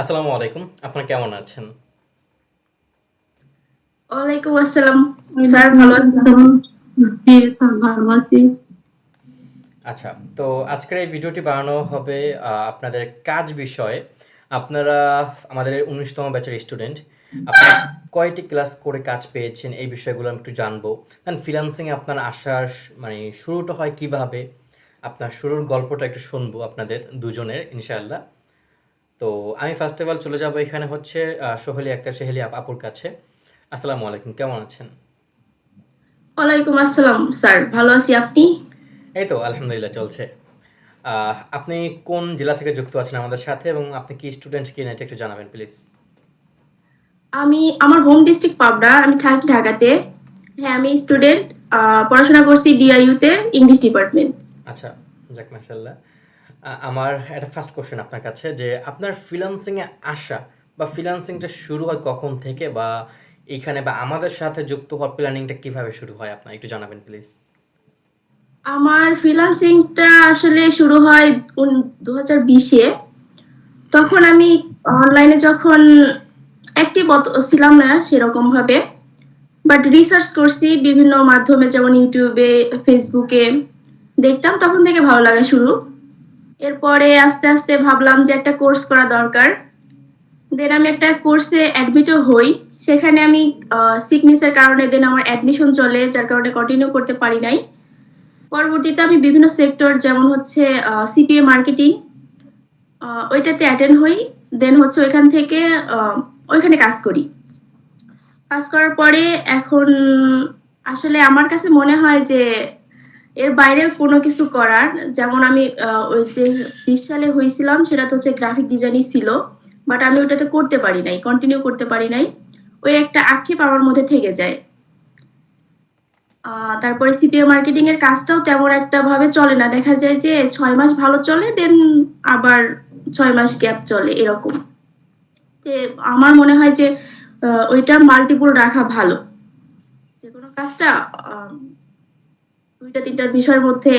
আসসালামু আলাইকুম আপনারা কেমন আছেন? ওয়ালাইকুম আসসালাম। স্যার ভালো আছেন? জি স্যার ভালো আছি। আচ্ছা তো আজকের এই ভিডিওটি বানানো হবে আপনাদের কাজ বিষয়ে। আপনারা আমাদের উনিশতম ব্যাচের স্টুডেন্ট আপনারা কয়টি ক্লাস করে কাজ পেয়েছেন এই বিষয়গুলো আমি একটু জানব। কারণ ফ্রিল্যান্সিংয়ে আপনার আসার মানে শুরুটা হয় কীভাবে? আপনার শুরুর গল্পটা একটু শুনব আপনাদের দুজনের ইনশাআল্লাহ। তো আমি ফার্স্ট অফ অল চলে যাব এখানে হচ্ছে সোহেলি আক্তার সেহেলি আপুর কাছে। আসসালামু আলাইকুম কেমন আছেন? ওয়ালাইকুম আসসালাম স্যার। ভালো আছি আপনি? এই তো আলহামদুলিল্লাহ চলছে। আপনি কোন জেলা থেকে যুক্ত আছেন আমাদের সাথে এবং আপনি কি স্টুডেন্ট কিনা এটা একটু জানাবেন প্লিজ আমি আমার হোম ডিস্ট্রিক্ট পাবনা আমি থাকি ঢাকাতে। হ্যাঁ আমি স্টুডেন্ট পড়াশোনা করছি ডিআইইউতে ইংলিশ ডিপার্টমেন্ট আচ্ছা যাক মাশাল্লাহ আমার একটা ফার্স্ট কোশ্চেন আপনার কাছে যে আপনার ফ্রিল্যান্সিংয়ে আসা বা ফ্রিল্যান্সিংটা শুরু হয় কখন থেকে বা এখানে বা আমাদের সাথে যুক্ত হওয়ার প্ল্যানিংটা কীভাবে শুরু হয়? আপনার একটু জানাবেন প্লিজ আমার ফ্রিল্যান্সিংটা আসলে শুরু হয় দু হাজার বিশে। তখন আমি অনলাইনে যখন অ্যাক্টিভ ছিলাম না সেরকম ভাবে বাট রিসার্চ করছি বিভিন্ন মাধ্যমে, যেমন ইউটিউবে ফেসবুকে দেখতাম তখন থেকে ভালো লাগা শুরু। এরপরে আস্তে আস্তে ভাবলাম যে একটা কোর্স করা দরকার। দেন আমি একটা কোর্সে অ্যাডমিটও হই। সেখানে আমি সিকনেসের কারণে দেন আমার অ্যাডমিশন চলে, যার কারণে কন্টিনিউ করতে পারি নাই। পরবর্তীতে আমি বিভিন্ন সেক্টর যেমন হচ্ছে সিপিএ মার্কেটিং ওইটাতে অ্যাটেন্ড হই। দেন হচ্ছে ওইখান থেকে ওইখানে কাজ করি। কাজ করার পরে এখন আসলে আমার কাছে মনে হয় যে এর বাইরে কোনো কিছু করার, যেমন আমি ওই যে বিশ সালে হয়েছিলাম, সেটা তো হচ্ছে গ্রাফিক ডিজাইনই ছিল বাট আমি ওটাতে করতে পারি নাই কন্টিনিউ করতে পারি নাই। ওই একটা আক্ষেপ আমার মধ্যে থেকে যায়। তারপরে সিপিএ মার্কেটিং এর কাজটাও তেমন একটা ভাবে চলে না। দেখা যায় যে ছয় মাস ভালো চলে দেন আবার ছয় মাস গ্যাপ চলে, এরকম। আমার মনে হয় যে ওইটা মাল্টিপল রাখা ভালো। যে কোনো কাজটা দুইটা তিনটার বিষয়ের মধ্যে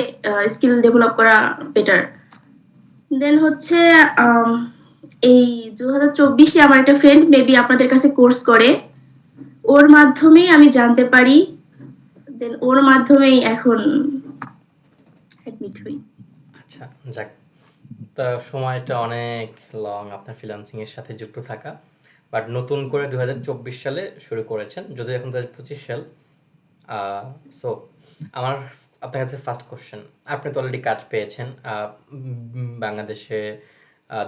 স্কিল ডেভেলপ করা বেটার দেন হচ্ছে এই দু হাজার চব্বিশে আমার একটা ফ্রেন্ড মেবি আপনাদের কাছে কোর্স করে। ওর মাধ্যমেই আমি জানতে পারি। দেন ওর মাধ্যমেই এখন অ্যাডমিট হই। আচ্ছা যাক। তা সময়টা অনেক লং আপনার ফ্রিল্যান্সিং এর সাথে যুক্ত থাকা। বাট নতুন করে দু হাজার চব্বিশ সালে শুরু করেছেন যদি এখন দু সাল। সো আমার আপনার কাছে ফার্স্ট কোশ্চেন আপনি তো অলরেডি কাজ পেয়েছেন বাংলাদেশে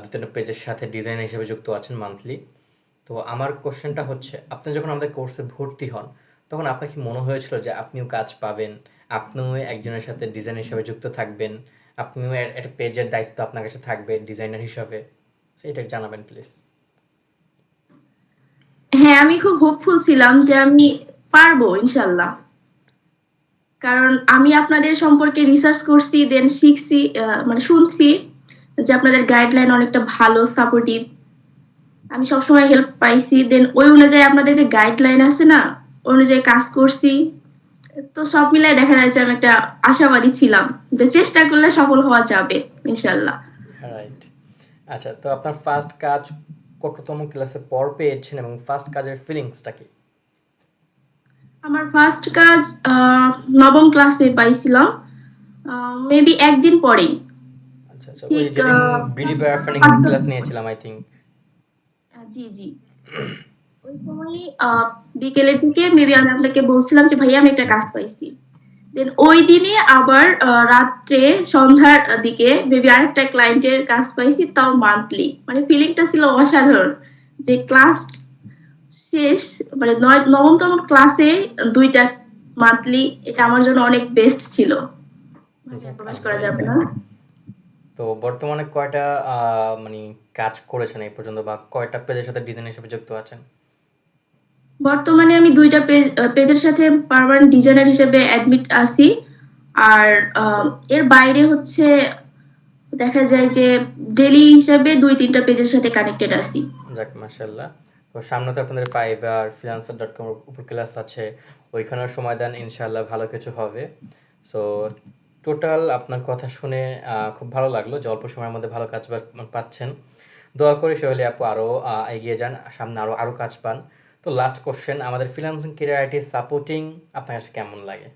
দু তিনটা পেজের সাথে ডিজাইন হিসেবে যুক্ত আছেন মান্থলি তো আমার কোশ্চেনটা হচ্ছে, আপনি যখন আমাদের কোর্সে ভর্তি হন, তখন আপনার কি মনে হয়েছিল যে আপনিও কাজ পাবেন, আপনিও একজনের সাথে ডিজাইন হিসাবে যুক্ত থাকবেন, আপনিও একটা পেজের দায়িত্ব আপনার কাছে থাকবে ডিজাইনার হিসাবে? সেটা জানাবেন প্লিজ হ্যাঁ আমি খুব হোপফুল ছিলাম যে আমি পারব, ইনশাল্লাহ। কারণ আমি আপনাদের সম্পর্কে রিসার্চ করছি দেন শিখছি মানে শুনছি যে আপনাদের গাইডলাইন অনেকটা ভালো সাপোর্টিভ আমি সবসময় হেল্প পাইছি। দেন ওই অনুযায়ী আপনাদের যে গাইডলাইন আছে না, ওই অনুযায়ী কাজ করছি। তো সব মিলাই দেখা যাচ্ছে আমি একটা আশাবাদী ছিলাম যে চেষ্টা করলে সফল হওয়া যাবে ইনশাল্লাহ রাইট আচ্ছা তো আপনার ফার্স্ট কাজ কততম ক্লাসে পর পেয়েছেন এবং ফার্স্ট কাজের ফিলিংসটা কি? আমার ফার্স্ট কাজ নবম ক্লাসে পাইছিলাম। মেবি একদিন পরেই। আচ্ছা আচ্ছা ওই ঠিক, বিডি ব্যাফানিং। ক্লাস নিয়েছিলাম আই থিঙ্ক জি জি। ওই সময়ই বিকেলের দিকে মেবি আমি আপনাকে বলছিলাম যে ভাইয়া আমি একটা কাজ পাইছি। দেন ওই দিনে আবার রাত্রে সন্ধ্যার দিকে মেবি আরেকটা ক্লায়েন্টের কাজ পাইছি তাও মান্থলি মানে ফিলিংটা ছিল অসাধারণ যে ক্লাস শেষ মানে নয় নবমতম ক্লাসে দুইটা মান্থলি এটা আমার জন্য অনেক বেস্ট ছিল। প্রকাশ করা যাবে না। তো বর্তমানে কয়টা মানে কাজ করেছেন এই পর্যন্ত বা কয়টা পেজের সাথে ডিজাইন হিসেবে যুক্ত আছেন? বর্তমানে আমি দুইটা পেজ পেজের সাথে পার্মানেন্ট ডিজাইনার হিসেবে অ্যাডমিট আছি। আর এর বাইরে হচ্ছে দেখা যায় যে ডেলি হিসেবে দুই তিনটা পেজের সাথে কানেক্টেড আছি। যাক মাশাল্লাহ তো সামনে তো আপনাদের ফাইভ আর ফ্রিলান্সার ডট কম উপর ক্লাস আছে, ওইখানেও সময় দেন ইনশাল্লাহ ভালো কিছু হবে। সো টোটাল আপনার কথা শুনে খুব ভালো লাগল যে অল্প সময়ের মধ্যে ভালো কাজ পাচ্ছেন। দোয়া করি সোহেলি আপু আরও এগিয়ে যান, সামনে আরও আরও কাজ পান। তো লাস্ট কোশ্চেন আমাদের ফ্রিল্যান্সিং কেরিয়ার আইটি সাপোর্টিং আপনার কাছে কেমন লাগে?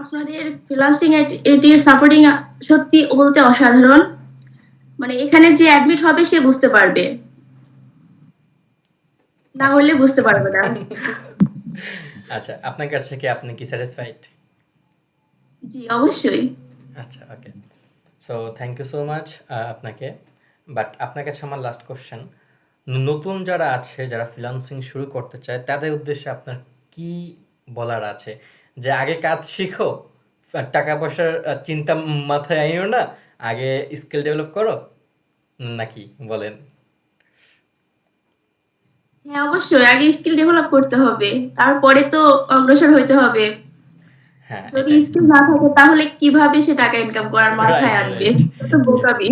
আপনাদের ফ্রিল্যান্সিং এটির সাপোর্টিং সত্যি বলতে অসাধারণ। মানে এখানে যে অ্যাডমিট হবে সে বুঝতে পারবে। না হলে বুঝতে পারবে না। আচ্ছা আপনার কাছে কি আপনি কি স্যাটিসফাইড জি অবশ্যই। আচ্ছা okay so thank you so much আপনাকে। বাট আপনার কাছে আমার লাস্ট কোশ্চেন নতুন যারা আছে যারা ফ্রিল্যান্সিং শুরু করতে চায় তাদের উদ্দেশ্যে আপনার কি বলার আছে? যে আগে কাজ শিখো টাকা পয়সার চিন্তা মাথায় আইও না আগে স্কিল ডেভেলপ করো নাকি বলেন? হ্যাঁ অবশ্যই। আগে স্কিল ডেভেলপ করতে হবে। তারপরে তো অগ্রসর হইতে হবে। হ্যাঁ যদি স্কিল না থাকে তাহলে কীভাবে সে টাকা ইনকাম করার মাথায় আনবে তো বোকামি।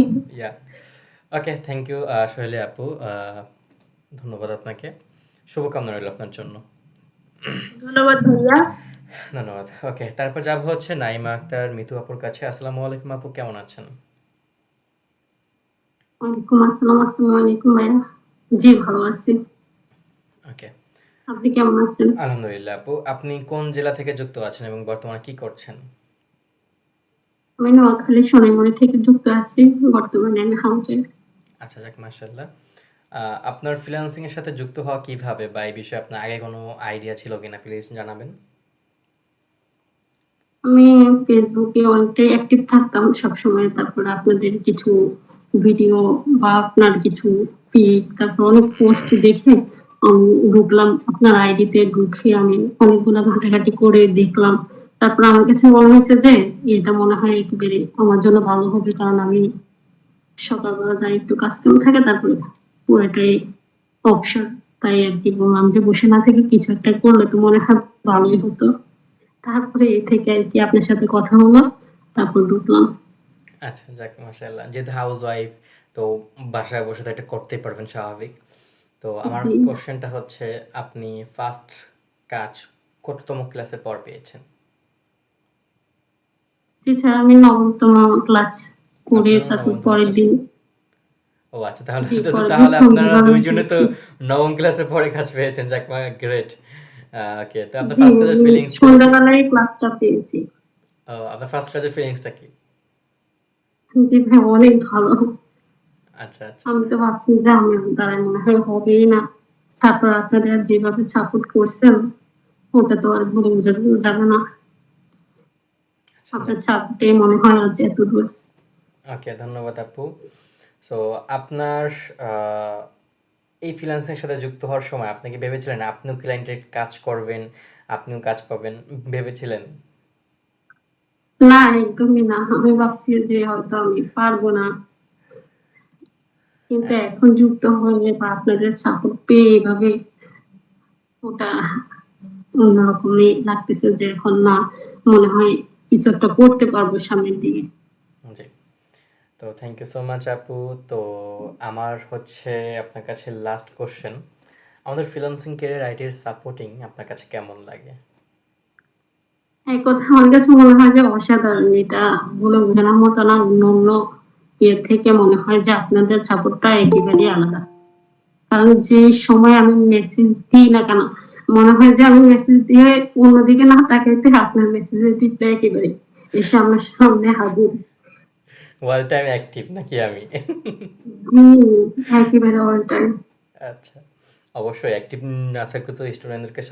ওকে থ্যাংক ইউ সোহেলি আপু। ধন্যবাদ আপনাকে। শুভকামনা রইল আপনার জন্য। ধন্যবাদ ভাইয়া। ধন্যবাদ। ওকে তারপর যাব হচ্ছে নাইমা আক্তার মিতু আপুর কাছে। আসসালামু আলাইকুম আপু কেমন আছেন? ওয়ালাইকুম আসসালাম আসসালামু আলাইকুম ভাইয়া। জি ভালো আছি। ওকে আপনি কেমন আছেন? আলহামদুলিল্লাহ আপু আপনি কোন জেলা থেকে যুক্ত আছেন এবং বর্তমানে কি করছেন? আমি নোয়াখালী সোনাইমুড়ি থেকে যুক্ত আছি বর্তমানে আমি হাউজে। আচ্ছা যাক মাশাআল্লাহ। আপনার ফ্রিল্যান্সিং এর সাথে যুক্ত হওয়া কীভাবে বা এই বিষয়ে আপনার আগে কোনো আইডিয়া ছিল কিনা প্লিজ জানাবেন। আমি ফেসবুকে অনেকটাই অ্যাক্টিভ থাকতাম সবসময় তারপর আপনাদের কিছু ভিডিও বা আপনার কিছু পিক তারপর অনেক পোস্ট দেখে ঢুকলাম। আপনার আইডিতে ঢুকে আমি অনেকগুলো ঘাটাঘাটি করে দেখলাম। তারপর আমার কাছে মনে হয়েছে যে, এটা মনে হয় একেবারে আমার জন্য ভালো হবে, কারণ আমি সকালবেলা যাই একটু কাজকাম থাকে, তারপরে পুরোটাই অবসর তাই আর কি। বললাম যে বসে না থেকে কিছু একটা করলে তো মনে হয় ভালোই হতো। তারপরে এই থেকে আর কি আপনার সাথে কথা হলো, তারপর ঢুকলাম। আচ্ছা যাক, মাশাআল্লাহ। যেহেতু হাউস ওয়াইফ তো বাসায় বসে তো এটা করতেই পারবেন স্বাভাবিক। তো আমার কোশ্চেনটা হচ্ছে আপনি ফার্স্ট কাজ কততম ক্লাসে পর পেয়েছেন? এছাড়া আমি নবমতম ক্লাস করে তারপর পরের দিন। ও আচ্ছা তাহলে তো- তাহলে আপনারা দুইজনে তো নবম ক্লাসে পরে কাজ পেয়েছেন যাক গ্রেট ওকে তো আপনার ফার্স্ট জি, ফিলিংস সন্ধ্যাবেলায় ক্লাসটা পেয়েছি। ও আপনার ফার্স্ট কাজের ফিলিংসটা কি? জি ভাই অনেক ভালো। আচ্ছা আচ্ছা। আমি তো ভাবছি যে আমি দ্বারা মনে হয় হবেই না। তারপর আপনারা যেভাবে সাপোর্ট করছেন ওটা তো আর বোঝা যাবে না। আচ্ছা। আপনার সাপোর্টে মনে হয় আজ এত দূর। ওকে ধন্যবাদ আপু। সো আপনার এই ফ্রিল্যান্সিংয়ের সাথে যুক্ত হওয়ার সময় আপনি কি ভেবেছিলেন আপনিও ক্লায়েন্টের কাজ করবেন আপনিও কাজ পাবেন ভেবেছিলেন? না একদমই না। আমি ভাবছি যে হয়তো আমি পারব না। কিন্তু এখন যুক্ত হলে বা আপনাদের সাপোর্ট পেয়ে এভাবে ওটা অন্যরকমই লাগতেছে যে এখন না মনে হয় কিছু একটা করতে পারব সামনের দিকে। তো থ্যাংক ইউ সো মাচ আপু। তো আমার হচ্ছে আপনার কাছে লাস্ট কোশ্চেন আমাদের ফ্রিল্যান্সিং কেরিয়ার আইটির সাপোর্টিং আপনার কাছে কেমন লাগে? এক কথা আমার কাছে মনে হয় যে অসাধারণ এটা বলে বোঝানোর মতো না অন্য অন্য ইয়ে থেকে মনে হয় যে আপনাদের সাপোর্টটা একেবারে আলাদা। কারণ যে সময় আমি মেসেজ দিই না কেন মনে হয় যে আমি মেসেজ দিয়ে অন্যদিকে না তাকাইতে আপনার মেসেজের রিপ্লাই একেবারে এসে আমার সামনে হাজির। ওয়াল টাইম অ্যাক্টিভ নাকি আমি? জি একেবারে অল টাইম আচ্ছা অবশ্যই অ্যাক্টিভ না থাকলে তো স্টুডেন্টদেরকে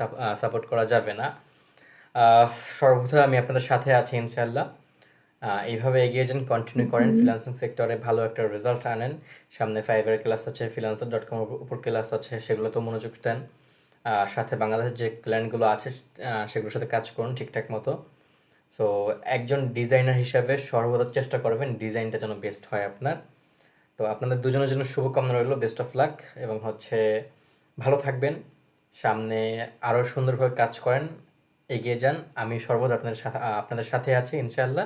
সাপোর্ট করা যাবে না। সর্বদা আমি আপনাদের সাথে আছি ইনশাল্লাহ এইভাবে এগিয়ে যান কন্টিনিউ করেন ফ্রিল্যান্সিং সেক্টরে ভালো একটা রেজাল্ট আনেন। সামনে ফাইভের ক্লাস আছে ফ্রিল্যান্সার ডট কম উপর ক্লাস আছে সেগুলো তো মনোযোগ দেন। সাথে বাংলাদেশের যে ক্লায়েন্টগুলো আছে সেগুলোর সাথে কাজ করুন ঠিকঠাক মতো। সো একজন ডিজাইনার হিসাবে সর্বদা চেষ্টা করবেন ডিজাইনটা যেন বেস্ট হয় আপনার। তো আপনাদের দুজনের জন্য শুভকামনা রইল বেস্ট অফ লাক এবং হচ্ছে ভালো থাকবেন। সামনে আরও সুন্দরভাবে কাজ করেন এগিয়ে যান। আমি সর্বদা আপনাদের সাথে আপনাদের সাথে আছি ইনশাআল্লাহ।